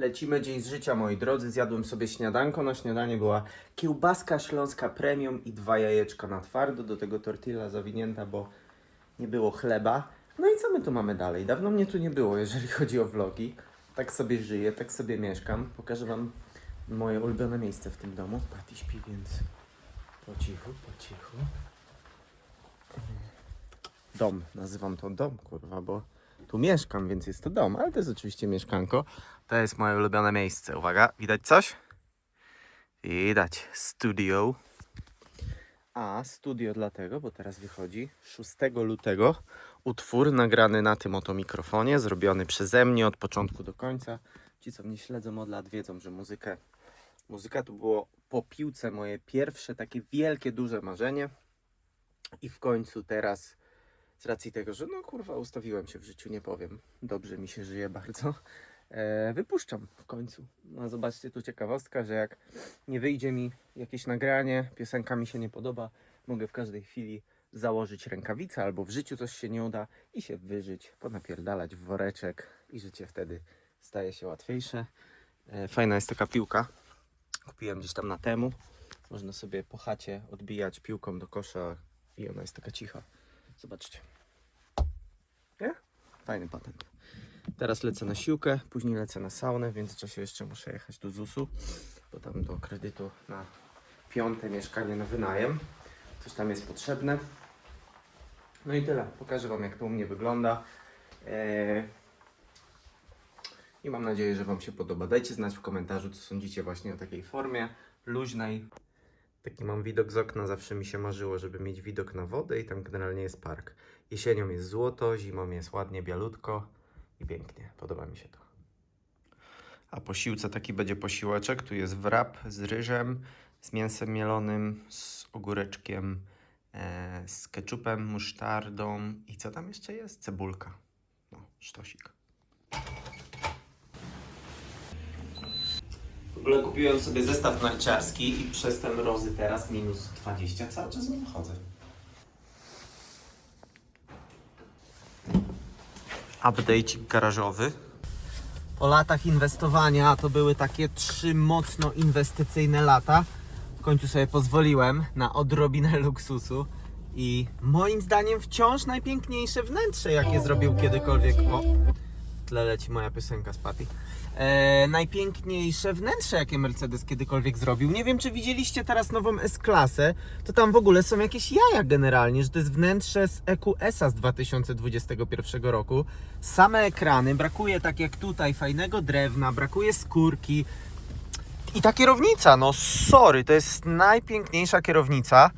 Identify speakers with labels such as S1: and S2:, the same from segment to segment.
S1: Lecimy dzień z życia, moi drodzy. Zjadłem sobie śniadanko. Na śniadanie była kiełbaska śląska premium i dwa jajeczka na twardo. Do tego tortilla zawinięta, bo nie było chleba. No i co my tu mamy dalej? Dawno mnie tu nie było, jeżeli chodzi o vlogi. Tak sobie żyję, tak sobie mieszkam. Pokażę wam moje ulubione miejsce w tym domu. Patty śpi, więc po cichu, po cichu. Dom, nazywam to dom, kurwa, bo tu mieszkam, więc jest to dom, ale to jest oczywiście mieszkanko. To jest moje ulubione miejsce. Uwaga, widać coś? Widać. Studio. A, studio dlatego, bo teraz wychodzi 6 lutego utwór nagrany na tym oto mikrofonie, zrobiony przeze mnie od początku do końca. Ci, co mnie śledzą od lat, wiedzą, że muzykę, muzyka to było po piłce moje pierwsze takie wielkie, duże marzenie. I w końcu teraz, z racji tego, że no kurwa, ustawiłem się w życiu, nie powiem, dobrze mi się żyje bardzo, e, wypuszczam w końcu. No zobaczcie tu ciekawostka, że jak nie wyjdzie mi jakieś nagranie, piosenka mi się nie podoba, mogę w każdej chwili założyć rękawicę albo w życiu coś się nie uda i się wyżyć, ponapierdalać w woreczek i życie wtedy staje się łatwiejsze. E, fajna jest taka piłka, kupiłem gdzieś tam na temu. Można sobie po chacie odbijać piłką do kosza i ona jest taka cicha. Zobaczcie. Nie? Fajny patent. Teraz lecę na siłkę, później lecę na saunę, w międzyczasie jeszcze muszę jechać do ZUS-u, bo tam do kredytu na piąte mieszkanie na wynajem. Coś tam jest potrzebne. No i tyle. Pokażę Wam, jak to u mnie wygląda. Eee, I mam nadzieję, że Wam się podoba. Dajcie znać w komentarzu, co sądzicie właśnie o takiej formie luźnej. Taki mam widok z okna, zawsze mi się marzyło, żeby mieć widok na wodę i tam generalnie jest park. Jesienią jest złoto, zimą jest ładnie, bialutko i pięknie. Podoba mi się to. A po siłce taki będzie posiłeczek. Tu jest wrap z ryżem, z mięsem mielonym, z ogóreczkiem, e, z keczupem, musztardą i co tam jeszcze jest? Cebulka. No, sztosik. W ogóle kupiłem sobie zestaw narciarski i przez ten mrozy teraz minus 20 cały czas w nim chodzę. Update garażowy. Po latach inwestowania to były takie trzy mocno inwestycyjne lata. W końcu sobie pozwoliłem na odrobinę luksusu. I moim zdaniem wciąż najpiękniejsze wnętrze, jakie zrobił kiedykolwiek. O, tle leci moja piosenka z Patty. E, najpiękniejsze wnętrze, jakie Mercedes kiedykolwiek zrobił. Nie wiem, czy widzieliście teraz nową S-klasę. To tam w ogóle są jakieś jaja generalnie, że to jest wnętrze z EQS-a z 2021 roku. Same ekrany, brakuje tak jak tutaj fajnego drewna, brakuje skórki. I ta kierownica, no sorry, to jest najpiękniejsza kierownica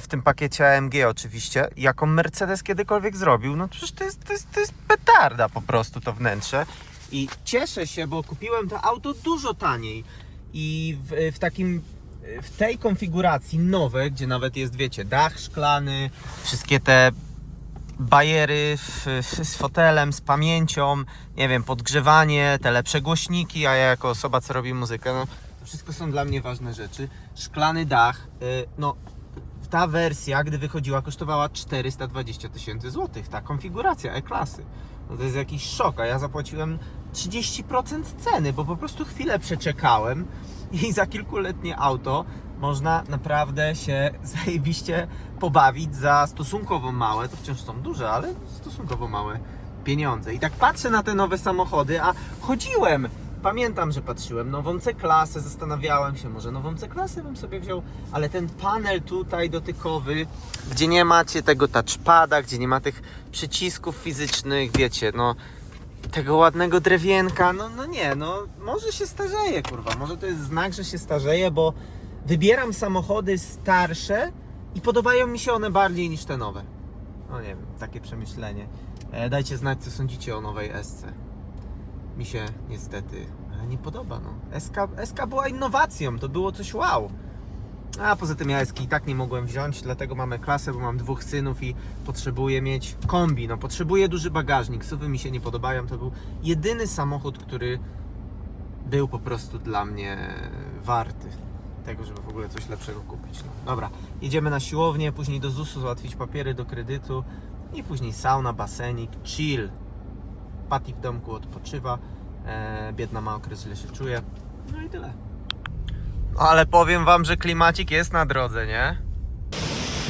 S1: w tym pakiecie AMG oczywiście, jaką Mercedes kiedykolwiek zrobił. No przecież to jest, to jest, to jest petarda po prostu to wnętrze. I cieszę się, bo kupiłem to auto dużo taniej. I w, w takim w tej konfiguracji nowe, gdzie nawet jest, wiecie, dach szklany, wszystkie te bajery w, z fotelem, z pamięcią, nie wiem, podgrzewanie, te lepsze głośniki, a ja jako osoba, co robi muzykę, no to wszystko są dla mnie ważne rzeczy. Szklany dach, y, no ta wersja, gdy wychodziła, kosztowała 420 tysięcy złotych, ta konfiguracja E-klasy. No to jest jakiś szok, a ja zapłaciłem 30% ceny, bo po prostu chwilę przeczekałem i za kilkuletnie auto można naprawdę się zajebiście pobawić za stosunkowo małe, to wciąż są duże, ale stosunkowo małe pieniądze. I tak patrzę na te nowe samochody, a chodziłem Pamiętam, że patrzyłem nową C-klasę, zastanawiałem się, może nową C-klasę bym sobie wziął, ale ten panel tutaj dotykowy, gdzie nie macie tego touchpada, gdzie nie ma tych przycisków fizycznych, wiecie, no tego ładnego drewienka, no, no nie, no może się starzeje, kurwa, może to jest znak, że się starzeje, bo wybieram samochody starsze i podobają mi się one bardziej niż te nowe. No nie wiem, takie przemyślenie. E, dajcie znać, co sądzicie o nowej SC mi się niestety e, nie podoba. No. SK, SK była innowacją, to było coś wow. A poza tym ja SK i tak nie mogłem wziąć, dlatego mamy klasę, bo mam dwóch synów i potrzebuję mieć kombi. No, potrzebuję duży bagażnik. Suwy mi się nie podobają. To był jedyny samochód, który był po prostu dla mnie warty tego, żeby w ogóle coś lepszego kupić. No. Dobra, jedziemy na siłownię, później do ZUS-u załatwić papiery do kredytu i później sauna, basenik, chill. Patty w domku odpoczywa biedna ma okres, źle się czuje. No i tyle. Ale powiem wam, że klimacik jest na drodze, nie?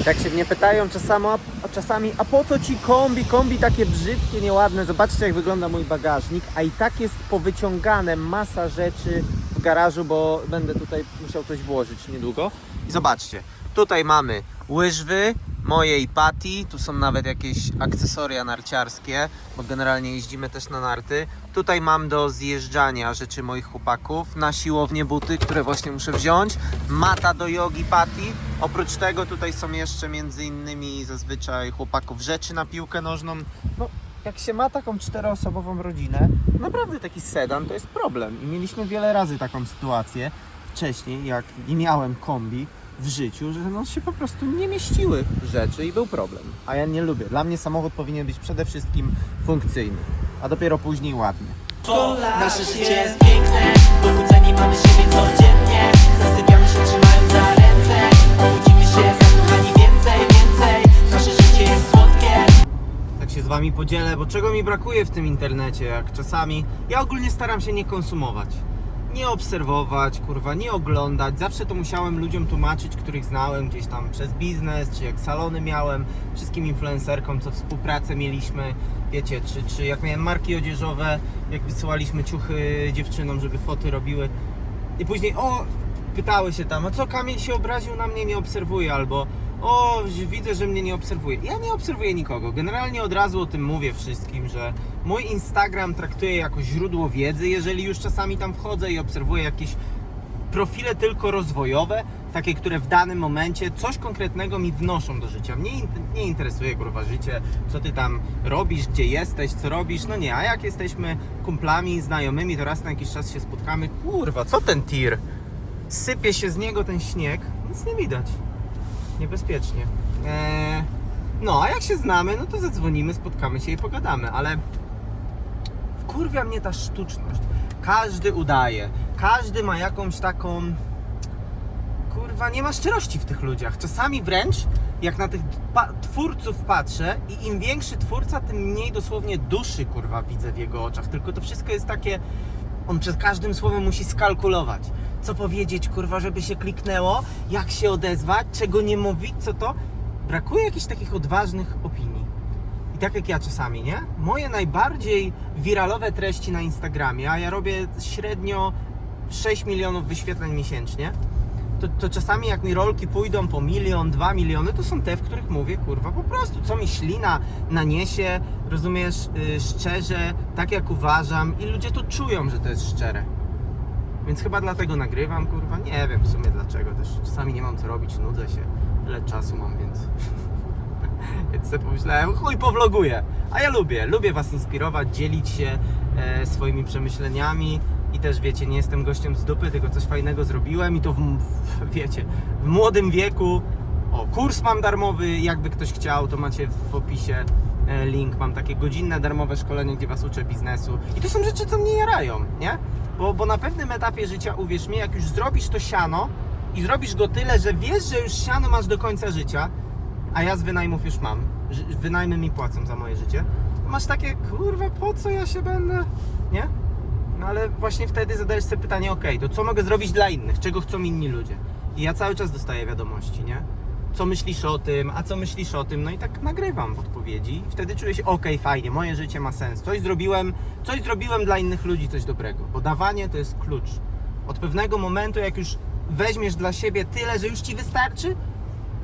S1: Jak się mnie pytają czasami, czasami, a po co ci kombi? Kombi takie brzydkie, nieładne. Zobaczcie, jak wygląda mój bagażnik, a i tak jest powyciągane masa rzeczy w garażu, bo będę tutaj musiał coś włożyć niedługo. Zobaczcie, tutaj mamy łyżwy mojej Pati, tu są nawet jakieś akcesoria narciarskie, bo generalnie jeździmy też na narty. Tutaj mam do zjeżdżania rzeczy moich chłopaków, na siłownię buty, które właśnie muszę wziąć, mata do jogi Pati. Oprócz tego tutaj są jeszcze między innymi zazwyczaj chłopaków rzeczy na piłkę nożną. No, jak się ma taką czteroosobową rodzinę, naprawdę taki sedan to jest problem. I mieliśmy wiele razy taką sytuację wcześniej, jak nie miałem kombi w życiu, że no się po prostu nie mieściły rzeczy i był problem. A ja nie lubię. Dla mnie samochód powinien być przede wszystkim funkcyjny, a dopiero później ładny.
S2: Nasze życie jest piękne, pobudzeni mamy siebie codziennie Zasypiamy się trzymając za ręce Budzimy się zakochani więcej, więcej Nasze życie jest słodkie
S1: tak się z wami podzielę, bo czego mi brakuje w tym internecie, jak czasami ja ogólnie staram się nie konsumować. Nie obserwować, kurwa, nie oglądać. Zawsze to musiałem ludziom tłumaczyć, których znałem gdzieś tam przez biznes, czy jak salony miałem, wszystkim influencerkom, co współpracę mieliśmy. Wiecie, czy, czy jak miałem marki odzieżowe, jak wysyłaliśmy ciuchy dziewczynom, żeby foty robiły. I później, o, pytały się tam, a co Kamil się obraził na mnie, nie obserwuje, albo o, widzę, że mnie nie obserwuje. Ja nie obserwuję nikogo. Generalnie od razu o tym mówię wszystkim, że mój Instagram traktuję jako źródło wiedzy, jeżeli już czasami tam wchodzę i obserwuję jakieś profile tylko rozwojowe, takie, które w danym momencie coś konkretnego mi wnoszą do życia. Mnie nie interesuje kurwa życie, co ty tam robisz, gdzie jesteś, co robisz. No nie, a jak jesteśmy kumplami, znajomymi, to raz na jakiś czas się spotkamy. Kurwa, co ten tir? Sypie się z niego ten śnieg, nic nie widać. Niebezpiecznie. Eee, no, a jak się znamy, no to zadzwonimy, spotkamy się i pogadamy, ale wkurwia mnie ta sztuczność. Każdy udaje, każdy ma jakąś taką. Kurwa, nie ma szczerości w tych ludziach. Czasami wręcz, jak na tych twórców patrzę, i im większy twórca, tym mniej dosłownie duszy, kurwa, widzę w jego oczach. Tylko to wszystko jest takie. On przed każdym słowem musi skalkulować. Co powiedzieć, kurwa, żeby się kliknęło, jak się odezwać, czego nie mówić, co to. Brakuje jakichś takich odważnych opinii. I tak jak ja czasami, nie? Moje najbardziej wiralowe treści na Instagramie, a ja robię średnio 6 milionów wyświetleń miesięcznie, to, to czasami jak mi rolki pójdą po milion, dwa miliony, to są te, w których mówię, kurwa, po prostu, co mi ślina naniesie, rozumiesz, yy, szczerze, tak jak uważam i ludzie to czują, że to jest szczere. Więc chyba dlatego nagrywam, kurwa, nie wiem w sumie dlaczego, też czasami nie mam co robić, nudzę się, tyle czasu mam, więc... Więc sobie pomyślałem, chuj povloguję. A ja lubię, lubię Was inspirować, dzielić się e, swoimi przemyśleniami i też wiecie, nie jestem gościem z dupy, tylko coś fajnego zrobiłem i to w, w, wiecie, w młodym wieku. O, kurs mam darmowy, jakby ktoś chciał, to macie w opisie e, link. Mam takie godzinne darmowe szkolenie, gdzie Was uczę biznesu. I to są rzeczy, co mnie jarają, nie? Bo, bo na pewnym etapie życia, uwierz mi, jak już zrobisz to siano i zrobisz go tyle, że wiesz, że już siano masz do końca życia, a ja z wynajmów już mam. Wynajmy mi płacą za moje życie. Masz takie, kurwa, po co ja się będę, nie? No ale właśnie wtedy zadajesz sobie pytanie, ok, to co mogę zrobić dla innych? Czego chcą inni ludzie? I ja cały czas dostaję wiadomości, nie? Co myślisz o tym, a co myślisz o tym? No i tak nagrywam odpowiedzi i wtedy czuję się, ok, fajnie, moje życie ma sens. Coś zrobiłem, coś zrobiłem dla innych ludzi, coś dobrego. Bo dawanie to jest klucz. Od pewnego momentu, jak już weźmiesz dla siebie tyle, że już ci wystarczy,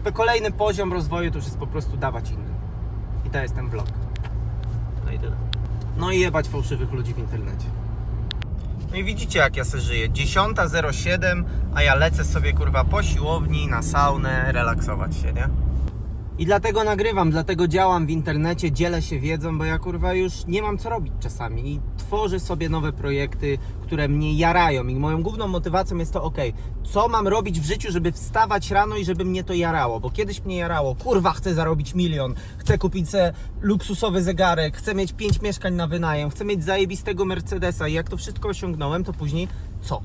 S1: to kolejny poziom rozwoju to już jest po prostu dawać innym. I to jest ten vlog. No i tyle. No i jebać fałszywych ludzi w internecie. No i widzicie jak ja sobie żyję. 10.07, a ja lecę sobie kurwa po siłowni, na saunę, relaksować się, nie? I dlatego nagrywam, dlatego działam w internecie, dzielę się wiedzą, bo ja kurwa już nie mam co robić czasami tworzę sobie nowe projekty, które mnie jarają i moją główną motywacją jest to, ok, co mam robić w życiu, żeby wstawać rano i żeby mnie to jarało, bo kiedyś mnie jarało, kurwa chcę zarobić milion, chcę kupić luksusowy zegarek, chcę mieć pięć mieszkań na wynajem, chcę mieć zajebistego Mercedesa i jak to wszystko osiągnąłem, to później co?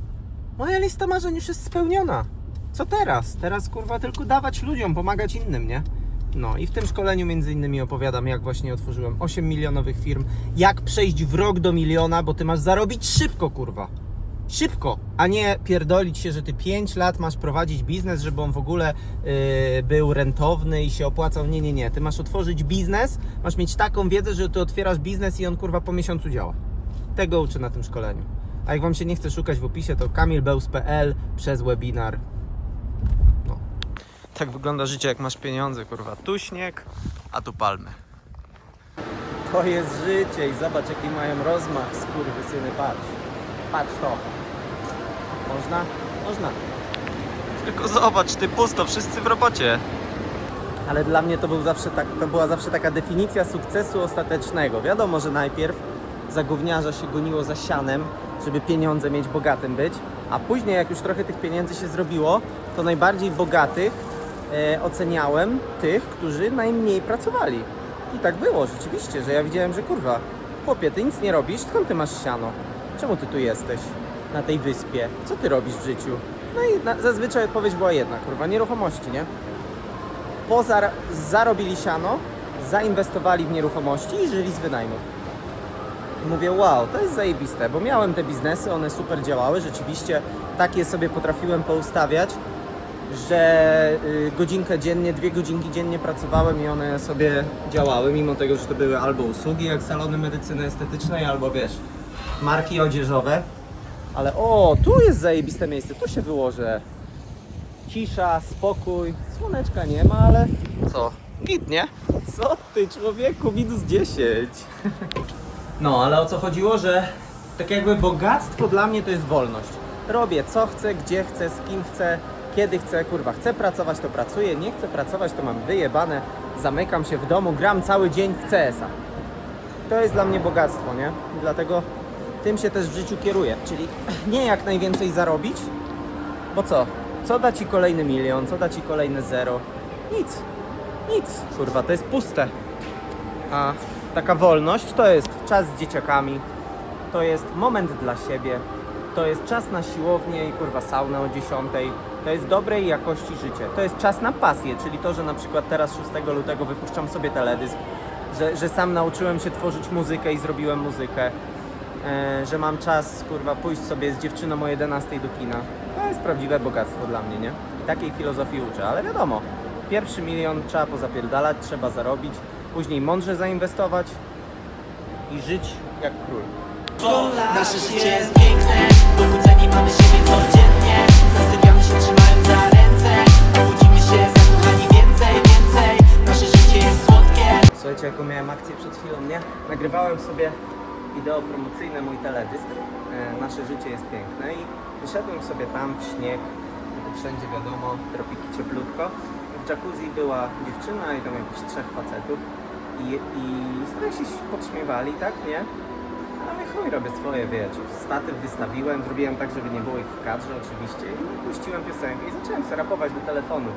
S1: Moja lista marzeń już jest spełniona. Co teraz? Teraz kurwa tylko dawać ludziom, pomagać innym, nie? No i w tym szkoleniu między innymi opowiadam, jak właśnie otworzyłem 8 milionowych firm, jak przejść w rok do miliona, bo ty masz zarobić szybko, kurwa. Szybko, a nie pierdolić się, że ty 5 lat masz prowadzić biznes, żeby on w ogóle yy, był rentowny i się opłacał. Nie, nie, nie. Ty masz otworzyć biznes, masz mieć taką wiedzę, że ty otwierasz biznes i on kurwa po miesiącu działa. Tego uczę na tym szkoleniu. A jak wam się nie chce szukać w opisie, to kamilbeus.pl przez webinar. Tak wygląda życie, jak masz pieniądze, kurwa. Tu śnieg, a tu palmy. To jest życie i zobacz, jaki mają rozmach, skurwysyny, patrz. Patrz to. Można? Można.
S3: Tylko zobacz, ty pusto, wszyscy w robocie.
S1: Ale dla mnie to, był zawsze tak, to była zawsze taka definicja sukcesu ostatecznego. Wiadomo, że najpierw za gówniarza się goniło za sianem, żeby pieniądze mieć, bogatym być, a później jak już trochę tych pieniędzy się zrobiło, to najbardziej bogatych oceniałem tych, którzy najmniej pracowali. I tak było rzeczywiście, że ja widziałem, że kurwa, chłopie, ty nic nie robisz, skąd ty masz siano? Czemu ty tu jesteś? Na tej wyspie? Co ty robisz w życiu? No i na, zazwyczaj odpowiedź była jedna, kurwa, nieruchomości, nie? pozar zarobili siano, zainwestowali w nieruchomości i żyli z wynajmów. I mówię, wow, to jest zajebiste, bo miałem te biznesy, one super działały, rzeczywiście takie sobie potrafiłem poustawiać, że y, godzinkę dziennie, dwie godzinki dziennie pracowałem i one sobie działały, mimo tego, że to były albo usługi jak salony medycyny estetycznej, albo wiesz, marki odzieżowe. Ale o, tu jest zajebiste miejsce, tu się wyłożę. Cisza, spokój, słoneczka nie ma, ale
S3: Co? Git, nie?
S1: co ty człowieku, minus 10. No, ale o co chodziło, że tak jakby bogactwo dla mnie to jest wolność. Robię co chcę, gdzie chcę, z kim chcę, kiedy chcę, kurwa, chcę pracować to pracuję, nie chcę pracować to mam wyjebane, zamykam się w domu, gram cały dzień w CS-a. To jest dla mnie bogactwo, nie? Dlatego tym się też w życiu kieruję, czyli nie jak najwięcej zarobić, bo co? Co da ci kolejny milion? Co da ci kolejne zero? Nic. Nic. Kurwa, to jest puste. A taka wolność to jest czas z dzieciakami, to jest moment dla siebie, to jest czas na siłownię i kurwa saunę o 10, to jest dobrej jakości życie, to jest czas na pasję, czyli to, że na przykład teraz 6 lutego wypuszczam sobie teledysk, że, że sam nauczyłem się tworzyć muzykę i zrobiłem muzykę, e, że mam czas kurwa pójść sobie z dziewczyną o 11 do kina. To jest prawdziwe bogactwo dla mnie, nie? I takiej filozofii uczę, ale wiadomo, pierwszy milion trzeba pozapierdalać, trzeba zarobić, później mądrze zainwestować i żyć jak król.
S2: Nasze życie jest piękne Pobudzeni mamy siebie codziennie Zasypiamy się trzymając za ręce Budzimy się zakochani więcej, więcej Nasze życie jest słodkie
S1: Słuchajcie, jaką miałem akcję przed chwilą, nie? Nagrywałem sobie wideo promocyjne, mój teledysk. E, Nasze życie jest piękne i wyszedłem sobie tam w śnieg. Wszędzie wiadomo, tropiki cieplutko. W jacuzzi była dziewczyna i tam jakichś trzech facetów. I, i trochę się podśmiewali, tak, nie? Chuj, robię swoje, wiecie. Statyw wystawiłem, zrobiłem tak, żeby nie było ich w kadrze oczywiście i puściłem piosenkę i zacząłem sobie rapować do telefonu.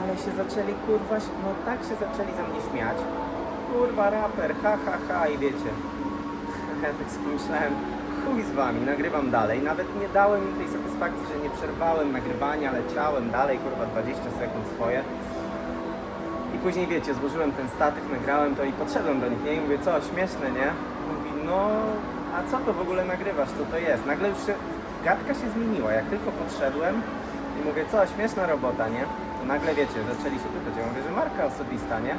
S1: Ale się zaczęli, kurwa, no tak się zaczęli ze mnie śmiać. Kurwa, raper, ha, ha, ha i wiecie. Ja tak sobie myślałem, chuj z wami, nagrywam dalej. Nawet nie dałem im tej satysfakcji, że nie przerwałem nagrywania, leciałem dalej, kurwa, 20 sekund swoje. I później wiecie, złożyłem ten statyw, nagrałem to i podszedłem do nich, nie? I mówię, co, śmieszne, nie? Mówi, no, a co to w ogóle nagrywasz, co to jest? Nagle już się, gadka się zmieniła, jak tylko podszedłem i mówię, co, śmieszna robota, nie? To nagle wiecie, zaczęli się pytać, ja mówię, że marka osobista, nie?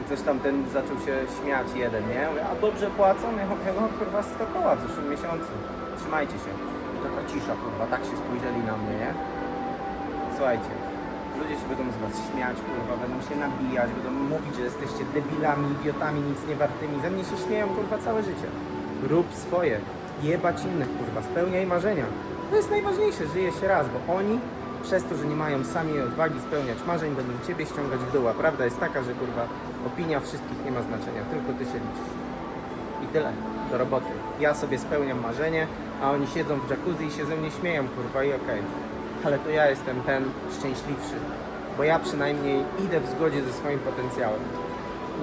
S1: I coś tam ten zaczął się śmiać jeden, nie? Mówię, a dobrze płacą? Ja mówię, no kurwa 100 koła w zeszłym miesiącu, trzymajcie się. I taka cisza, kurwa, tak się spojrzeli na mnie, nie? Słuchajcie, ludzie się będą z was śmiać, kurwa, będą się nabijać, będą mówić, że jesteście debilami, idiotami, nic nie wartymi. Ze mnie się śmieją, kurwa, całe życie. Rób swoje, jebać innych, kurwa, spełniaj marzenia. To jest najważniejsze, żyje się raz, bo oni przez to, że nie mają sami odwagi spełniać marzeń, będą ciebie ściągać w dół. A prawda jest taka, że kurwa, opinia wszystkich nie ma znaczenia, tylko ty się liczysz. I tyle, do roboty. Ja sobie spełniam marzenie, a oni siedzą w jacuzzi i się ze mnie śmieją, kurwa, i okej. Ale to ja jestem ten szczęśliwszy, bo ja przynajmniej idę w zgodzie ze swoim potencjałem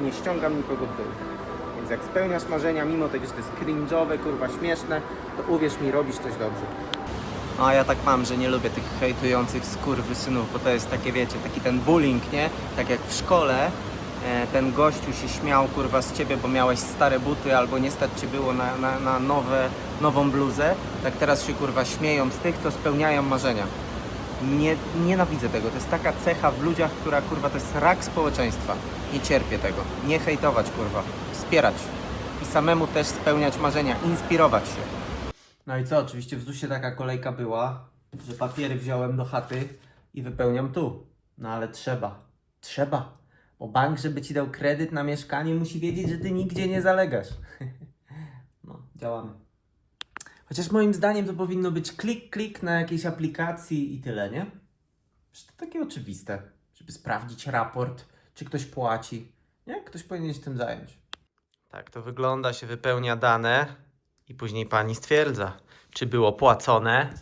S1: nie ściągam nikogo w dół. Więc jak spełniasz marzenia, mimo tego, że to jest cringe'owe, kurwa, śmieszne, to uwierz mi, robisz coś dobrze. A ja tak mam, że nie lubię tych hejtujących skurwysynów, bo to jest takie, wiecie, taki ten bullying, nie? Tak jak w szkole e, ten gościu się śmiał, kurwa, z ciebie, bo miałeś stare buty albo nie stać ci było na, na, na nowe, nową bluzę, tak teraz się, kurwa, śmieją z tych, co spełniają marzenia. Nie, nienawidzę tego. To jest taka cecha w ludziach, która kurwa to jest rak społeczeństwa. Nie cierpię tego. Nie hejtować kurwa. Wspierać. I samemu też spełniać marzenia, inspirować się. No i co? Oczywiście w ZUSie taka kolejka była, że papiery wziąłem do chaty i wypełniam tu. No ale trzeba. Trzeba. Bo bank, żeby ci dał kredyt na mieszkanie, musi wiedzieć, że ty nigdzie nie zalegasz. No, działamy. Chociaż moim zdaniem to powinno być klik, klik na jakiejś aplikacji i tyle, nie? Przecież to takie oczywiste, żeby sprawdzić raport, czy ktoś płaci. Nie? Ktoś powinien się tym zająć. Tak to wygląda, się wypełnia dane i później pani stwierdza, czy było płacone,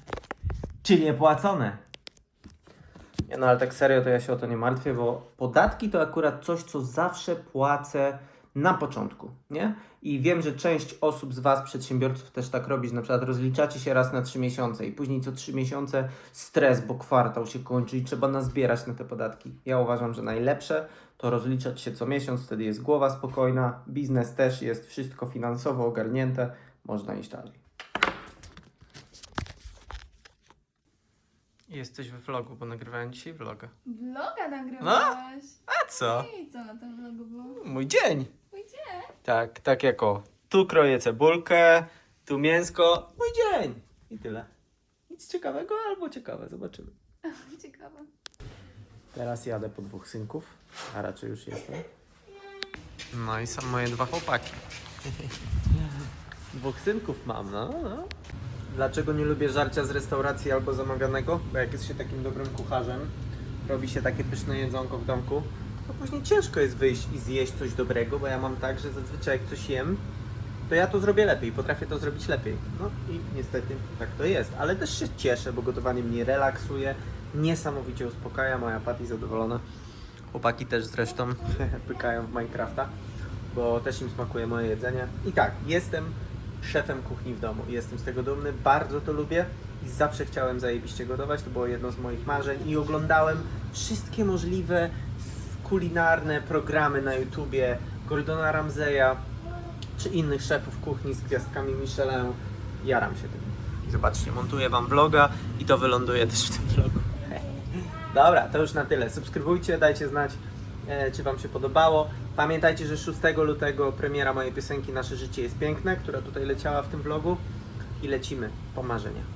S1: czy nie płacone. Nie no, ale tak serio to ja się o to nie martwię, bo podatki to akurat coś, co zawsze płacę na początku, nie? I wiem, że część osób z Was, przedsiębiorców, też tak robi, że na przykład rozliczacie się raz na 3 miesiące i później co 3 miesiące stres, bo kwartał się kończy i trzeba nazbierać na te podatki. Ja uważam, że najlepsze to rozliczać się co miesiąc, wtedy jest głowa spokojna, biznes też jest wszystko finansowo ogarnięte, można iść dalej. Jesteś we vlogu, bo nagrywałem dzisiaj vloga.
S4: Vloga nagrywałaś.
S1: A co?
S4: I co na tym vlogu było?
S1: Mój dzień. Tak, tak jako tu kroję cebulkę, tu mięsko, mój dzień. I tyle. Nic ciekawego albo ciekawe, zobaczymy.
S4: Ciekawe.
S1: Teraz jadę po dwóch synków, a raczej już jestem. No i są moje dwa chłopaki. dwóch synków mam, no, no. Dlaczego nie lubię żarcia z restauracji albo zamawianego? Bo jak jest się takim dobrym kucharzem, robi się takie pyszne jedzonko w domku, to później ciężko jest wyjść i zjeść coś dobrego, bo ja mam tak, że zazwyczaj jak coś jem, to ja to zrobię lepiej, potrafię to zrobić lepiej. No i niestety tak to jest, ale też się cieszę, bo gotowanie mnie relaksuje, niesamowicie uspokaja, moja Patty zadowolona. Chłopaki też zresztą pykają w Minecrafta, bo też im smakuje moje jedzenie. I tak, jestem szefem kuchni w domu jestem z tego dumny, bardzo to lubię i zawsze chciałem zajebiście gotować, to było jedno z moich marzeń i oglądałem wszystkie możliwe kulinarne programy na YouTubie, Gordona Ramseya, czy innych szefów kuchni z gwiazdkami Michelin. Jaram się tym. Zobaczcie, montuję Wam vloga i to wyląduje też w tym vlogu. Dobra, to już na tyle. Subskrybujcie, dajcie znać, e, czy Wam się podobało. Pamiętajcie, że 6 lutego premiera mojej piosenki Nasze życie jest piękne, która tutaj leciała w tym vlogu. I lecimy po marzenia.